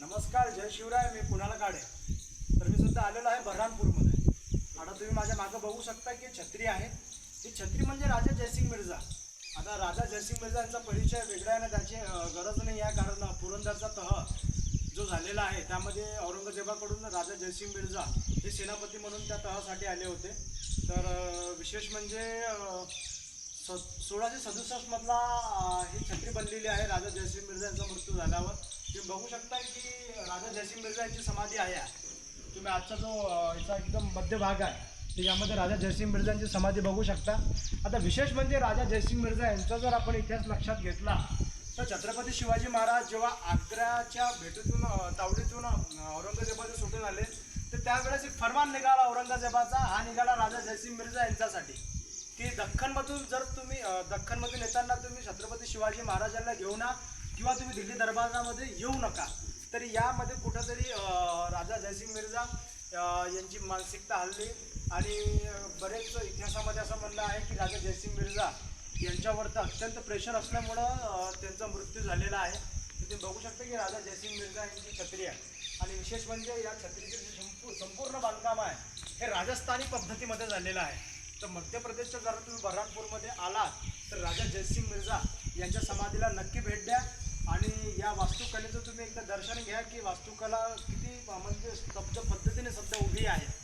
नमस्कार जय शिवराय. मी पुण्याला काढे तर मी सध्या आलेलो आहे बऱ्हाणपूरमध्ये आता तुम्ही माझ्या मागं बघू शकता की छत्री आहे. ही छत्री म्हणजे राजा जयसिंग मिर्झा. आता राजा जयसिंग मिर्झा यांचा परिचय वेगळा आहे ना त्याची गरज नाही आहे कारण पुरंदरचा तह जो झालेला आहे त्यामध्ये औरंगजेबाकडून राजा जयसिंग मिर्झा हे सेनापती म्हणून त्या तहासाठी आले होते. तर विशेष म्हणजे स सोळाशे सदुसष्टमधला ही छत्री बनलेली आहे राजा जयसिंग मिर्झा यांचा मृत्यू झाल्यावर. तुम्ही बघू शकता की राजा जयसिंग मिर्झा यांची समाधी आहे. तुम्ही आजचा जो याचा एकदम मध्य भाग आहे तर यामध्ये राजा जयसिंग मिर्झा यांची समाधी बघू शकता. आता विशेष म्हणजे राजा जयसिंग मिर्झा यांचा जर आपण इतिहास लक्षात घेतला तर छत्रपती शिवाजी महाराज जेव्हा आग्र्याच्या भेटीतून तावडीतून औरंगजेबाचे सुटून आले तर त्यावेळेस एक फरमान निघाला औरंगजेबाचा हा निघाला राजा जयसिंग मिर्झा यांच्यासाठी. की दख्खनमधून जर तुम्ही दख्खनमधून येताना तुम्ही छत्रपती शिवाजी महाराजांना घेऊन किंवा तुम्ही दिल्ली दरबारामध्ये येऊ नका तर यामध्ये कुठंतरी राजा जयसिंग मिर्झा यांची मानसिकता हल्ली आणि बरेच इतिहासामध्ये असं म्हणलं आहे की राजा जयसिंग मिर्झा यांच्यावरचं अत्यंत प्रेशर असल्यामुळं त्यांचा मृत्यू झालेला आहे. तुम्ही बघू शकता की राजा जयसिंग मिर्झा यांची छत्री आहे आणि विशेष म्हणजे या छत्रीचे जे संपू संपूर्ण बांधकाम आहे हे राजस्थानी पद्धतीमध्ये झालेलं आहे. तर मध्य प्रदेशच्या जर तुम्ही बऱ्हाणपूरमध्ये आलात तर राजा जयसिंग मिर्झा यांच्या समाधीला नक्की भेट द्या आणि या वास्तुकलेचं तुम्ही एकदा दर्शन घ्या की वास्तुकला किती म्हणजे स्तब्ध पद्धतीने सध्या उभी आहे.